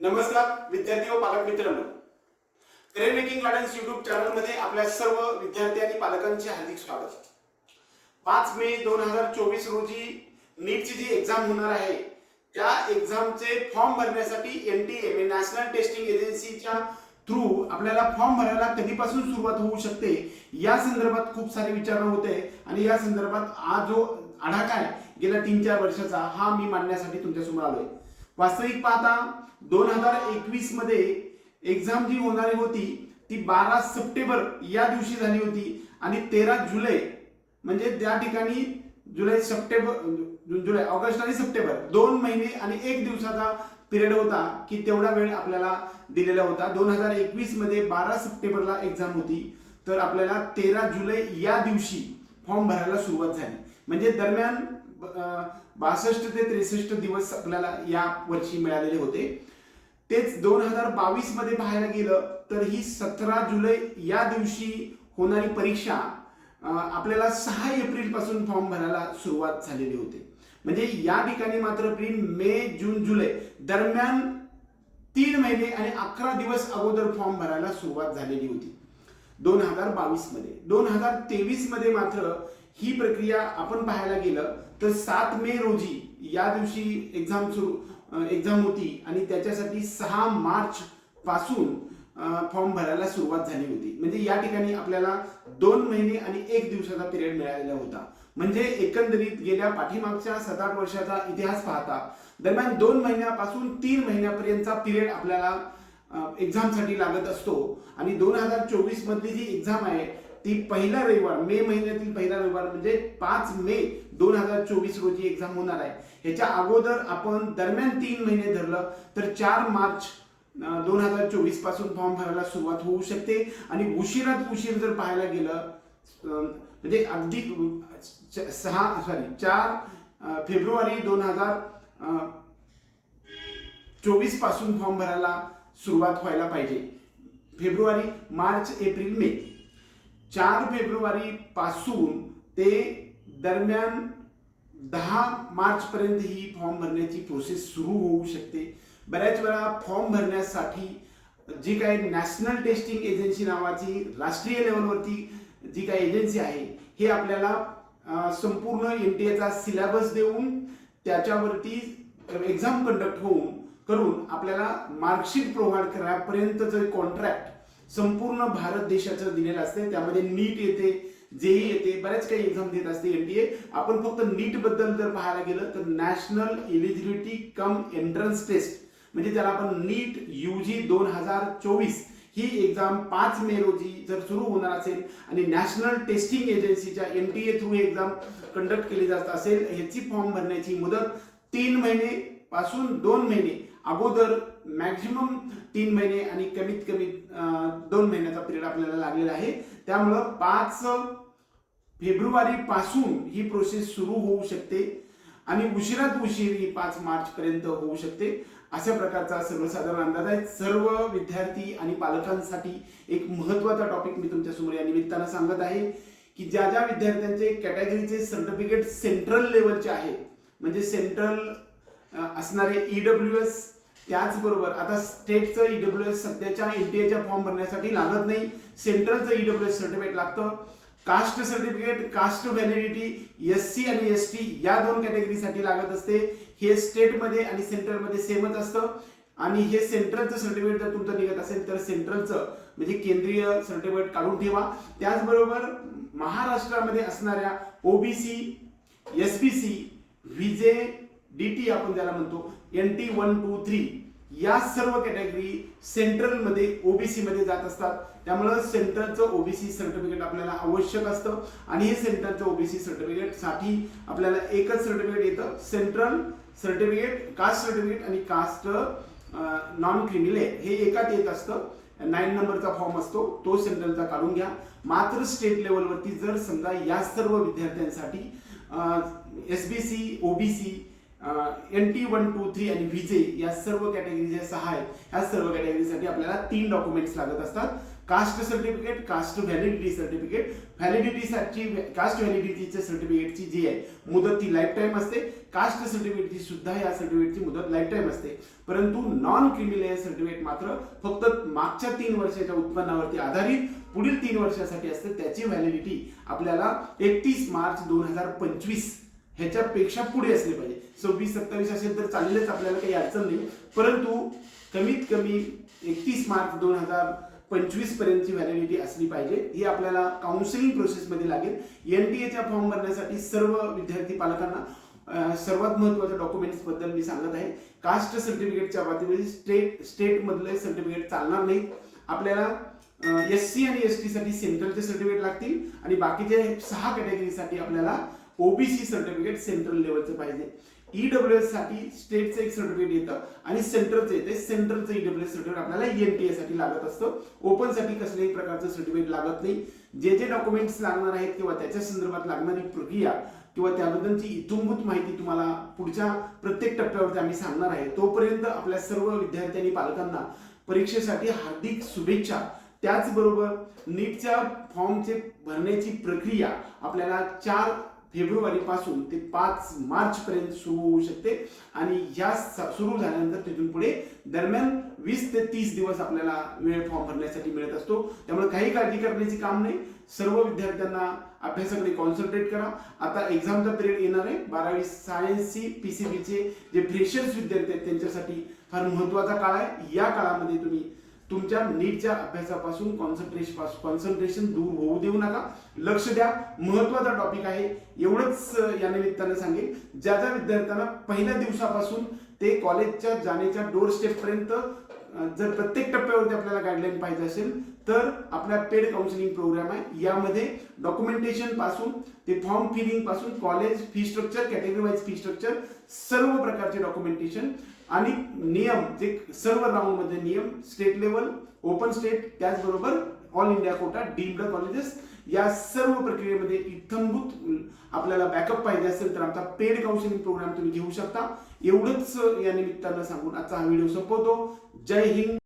नमस्कार विद्यार्थी व पालक मित्रांनो. करिअर मेकिंग गार्डन्स युट्यूब चॅनलमध्ये आपल्या सर्व विद्यार्थी आणि पालकांचे हार्दिक स्वागत. पाच मे दोन हजार चोवीस रोजी नीटची जी एक्झाम होणार आहे त्या एक्झामचे फॉर्म भरण्यासाठी N T A national testing एजन्सीच्या थ्रू आपल्याला फॉर्म भरायला कधीपासून सुरुवात होऊ शकते या संदर्भात खूप सारे विचारणा होते आणि या संदर्भात हा जो आढाका आहे गेल्या तीन चार वर्षाचा हा मी मांडण्यासाठी तुमच्यासमोर आलोय. वास्तविक पाहता दोन हजार एकवीसमध्ये एक्झाम जी होणारी होती ती बारा सप्टेंबर या दिवशी झाली होती आणि तेरा जुलै म्हणजे त्या ठिकाणी जुलै सप्टेंबर जुलै ऑगस्ट आणि सप्टेंबर दोन महिने आणि एक दिवसाचा पिरियड होता की तेवढा वेळ आपल्याला दिलेला होता. दोन हजार एकवीसमध्ये बारा सप्टेंबरला एक्झाम होती तर आपल्याला तेरा जुलै या दिवशी फॉर्म भरायला सुरुवात झाली. म्हणजे दरम्यान बासष्ट ते त्रेसष्ट दिवस आपल्याला या वर्षी मिळालेले होते. तेच दोन हजार बावीसमध्ये पाहायला गेलं तर ही सतरा जुलै या दिवशी होणारी परीक्षा आपल्याला सहा एप्रिलपासून फॉर्म भरायला सुरुवात झालेली होती. म्हणजे या ठिकाणी मात्र एप्रिल मे जून जुलै दरम्यान तीन महिने आणि अकरा दिवस अगोदर फॉर्म भरायला सुरुवात झालेली होती. दोन हजार बावीसमध्ये. दोन हजार तेवीसमध्ये मात्र ही प्रक्रिया आपण पाहायला गेलं तर सात मे रोजी या दिवशी एक्झाम सुरू एक्झाम होती आणि त्याच्यासाठी सहा मार्च पासून फॉर्म भरायला सुरुवात झाली होती. म्हणजे या ठिकाणी आपल्याला दोन महिने आणि एक दिवसाचा पिरियड मिळालेला होता. म्हणजे एकंदरीत गेल्या पाठीमागच्या सात आठ वर्षाचा इतिहास पाहता दरम्यान दोन महिन्यापासून तीन महिन्यापर्यंतचा पिरियड आपल्याला एक्झामसाठी लागत असतो. आणि दोन हजार चोवीस मधली जी एक्झाम आहे ती पहिला रविवार मे महिन्यातील पहिला रविवार म्हणजे पाच मे दोन हजार चोवीस रोजी एक्झाम होणार आहे. ह्याच्या अगोदर आपण दरम्यान तीन महिने धरलं तर चार मार्च दोन हजार चोवीसपासून फॉर्म भरायला सुरुवात होऊ शकते. आणि उशिरात उशीर जर पाहायला गेलं म्हणजे अगदी च- सहा सॉरी चार फेब्रुवारी दोन हजार चोवीसपासून फॉर्म भरायला सुरुवात व्हायला पाहिजे. फेब्रुवारी मार्च एप्रिल मे. चार फेब्रुवारी पासून ते दरम्यान दहा मार्च पर्यंत ही फॉर्म भरण्याची प्रोसेस सुरू होऊ शकते. बऱ्याच वेळा फॉर्म भरण्यासाठी जी काय नॅशनल टेस्टिंग एजन्सी नावाची राष्ट्रीय लेवलवरती जी काही एजन्सी आहे हे आपल्याला संपूर्ण एन टी एचा सिलेबस देऊन त्याच्यावरती एक्झाम कंडक्ट होऊन करून आपल्याला मार्कशीट प्रोव्हाइड करापर्यंतचं कॉन्ट्रॅक्ट संपूर्ण भारत देशाचं दिलेलं असते त्यामध्ये नीट येते जेही येते बऱ्याच काही एक्झाम देत असते एनडीए आपण फक्त नीटबद्दल जर पाहायला गेलं तर national eligibility cum entrance test म्हणजे त्याला आपण नीट युजी दोन हजार चोवीस ही एक्झाम पाच मे रोजी जर सुरू होणार असेल आणि नॅशनल टेस्टिंग एजन्सीच्या N T A through exam conduct केली जात असेल ह्याची फॉर्म भरण्याची मुदत तीन महिने पासून दोन महिने अगोदर मॅक्झिमम तीन महिने आणि कमीत कमी दोन महिन्याचा पिरियड आपल्याला लागलेला आहे. त्यामुळं पाच फेब्रुवारीपासून ही प्रोसेस सुरू होऊ शकते आणि उशिरात उशीर ही पाच मार्चपर्यंत होऊ शकते. अशा प्रकारचा सर्वसाधारण अंदाज आहे. सर्व विद्यार्थी आणि पालकांसाठी एक महत्त्वाचा टॉपिक मी तुमच्यासमोर या निमित्तानं सांगत आहे की ज्या ज्या विद्यार्थ्यांचे कॅटेगरीचे सर्टिफिकेट सेंट्रल लेवलचे आहेत म्हणजे सेंट्रल असणारे ई ईडब्ल्यू एस त्याचबरोबर आता स्टेटचं ईडब्ल्यू एस सध्याच्या एनटीएच्या फॉर्म भरण्यासाठी लागत नाही. सेंट्रलचं ईडब्ल्यू एस सर्टिफिकेट लागतं. Caste certificate caste validity S C आणि एस टी या दोन कॅटेगरीसाठी लागत असते. हे स्टेटमध्ये आणि सेंट्रलमध्ये सेमच असतं. आणि हे सेंट्रलचं सर्टिफिकेट जर तुमचं निघत असेल तर सेंट्रलचं म्हणजे केंद्रीय सर्टिफिकेट काढून ठेवा. त्याचबरोबर महाराष्ट्रामध्ये असणाऱ्या OBC S P C VJ D T आपण त्याला म्हणतो N T one two three या सर्व कॅटेगरी सेंट्रलमध्ये ओबीसी मध्ये जात असतात. त्यामुळं सेंट्रलचं ओबीसी सर्टिफिकेट आपल्याला आवश्यक असतं. आणि हे सेंट्रलचं ओबीसी सर्टिफिकेटसाठी आपल्याला एकच सर्टिफिकेट येतं. सेंट्रल सर्टिफिकेट कास्ट सर्टिफिकेट आणि कास्ट नॉन क्रिमिले हे एकात येत असतं. नाईन नंबरचा फॉर्म असतो. तो सेंट्रलचा काढून घ्या. मात्र स्टेट लेवलवरती जर समजा या सर्व विद्यार्थ्यांसाठी S B C OBC N T one two three आणि व्हिजे या सर्व कॅटेगरी ज्या सहा आहेत. या सर्व कॅटेगरीसाठी आपल्याला तीन डॉक्युमेंट्स लागत असतात. Caste certificate caste validity certificate व्हॅलिडिटीसाठी caste व्हॅलिडिटीच्या सर्टिफिकेटची जी आहे मुदत ती लाईफ टाईम असते कास्ट सर्टिफिकेटची सुद्धा या सर्टिफिकेटची मुदत लाईफ टाईम असते. परंतु नॉन क्रिमिलेअर सर्टिफिकेट मात्र फक्त मागच्या तीन वर्षाच्या उत्पन्नावरती आधारित पुढील तीन वर्षासाठी असते. त्याची व्हॅलिडिटी आपल्याला एकतीस मार्च दोन हजार पंचवीस ह्याच्यापेक्षा पुढे असली पाहिजे. सव्वीस सत्तावीस असेल तर चाललेच आपल्याला काही अडचण नाही. परंतु कमीत कमी एकतीस मार्च दोन हजार पंचवीस पर्यंतची व्हॅलिडिटी असली पाहिजे. ही आपल्याला काउन्सिलिंग प्रोसेसमध्ये लागेल. एन टी एचा फॉर्म भरण्यासाठी सर्व विद्यार्थी पालकांना सर्वात महत्त्वाच्या डॉक्युमेंट्सबद्दल मी सांगत आहे. कास्ट सर्टिफिकेटच्या बाबतीमध्ये स्टेट स्टेटमधले सर्टिफिकेट चालणार नाही आपल्याला एस सी आणि एस टीसाठी सेंट्रलचे सर्टिफिकेट लागतील आणि बाकीचे सहा कॅटेगरीसाठी आपल्याला ओबीसी सर्टिफिकेट सेंट्रल लेवलचं पाहिजे. ईडब्ल्यू एससाठी स्टेटचं एक सर्टिफिकेट येतं आणि सेंट्रलचं येते. सेंट्रलचं ईडब्ल्यू एस सर्टिफिकेट आपल्याला एन टी साठी लागत असतं. ओपनसाठी कसल्याही प्रकारचं सर्टिफिकेट लागत नाही. जे जे डॉक्युमेंट्स लागणार आहेत किंवा त्याच्या संदर्भात लागणारी प्रक्रिया किंवा त्याबद्दलची इतुंभूत माहिती तुम्हाला पुढच्या प्रत्येक टप्प्यावरती आम्ही सांगणार आहे. तोपर्यंत आपल्या सर्व विद्यार्थ्यांनी पालकांना परीक्षेसाठी हार्दिक शुभेच्छा. त्याचबरोबर नीटच्या फॉर्मचे भरण्याची प्रक्रिया आपल्याला चार फेब्रुवारी पासून ते पाच मार्चपर्यंत सुरू होऊ शकते. आणि या सुरू झाल्यानंतर तिथून पुढे दरम्यान वीस ते तीस दिवस आपल्याला वेळ फॉर्म भरण्यासाठी मिळत असतो. त्यामुळे काही काळजी करण्याचे काम नाही. सर्व विद्यार्थ्यांना अभ्यासाकडे कॉन्सन्ट्रेट करा. आता एक्झामचा पिरियड येणार आहे. बारावी सायन्सची पीसीबीचे जे फ्रेशर्स विद्यार्थी आहेत त्यांच्यासाठी फार महत्त्वाचा काळ आहे. या काळामध्ये तुम्ही तुमच्या नीटच्या अभ्यासापासून कॉन्सन्ट्रेशन कॉन्सन्ट्रेशन दूर होऊ देऊ नका. लक्ष द्या. महत्त्वाचा टॉपिक आहे. एवढंच या निमित्तानं सांगेल ज्या ज्या विद्यार्थ्यांना पहिल्या दिवसापासून ते कॉलेजच्या जाण्याच्या डोर स्टेप पर्यंत जर प्रत्येक टप्प्यावरती आपल्याला गाईडलाईन पाहिजे असेल तर आपल्या पेड काउन्सिलिंग प्रोग्राम आहे. यामध्ये डॉक्युमेंटेशनपासून ते form फिलिंगपासून college fee structure category wise fee structure सर्व प्रकारचे डॉक्युमेंटेशन आणि नियम जे सर्व राऊंडमध्ये नियम स्टेट लेवल ओपन स्टेट त्याचबरोबर all India quota deemed colleges या सर्व प्रक्रियेमध्ये इत्थंभूत आपल्याला बॅकअप पाहिजे असेल तर आमचा पेड काउन्सिलिंग प्रोग्राम तुम्ही घेऊ शकता. एवढंच या निमित्तानं सांगून आजचा हा व्हिडिओ संपवतो. जय हिंद.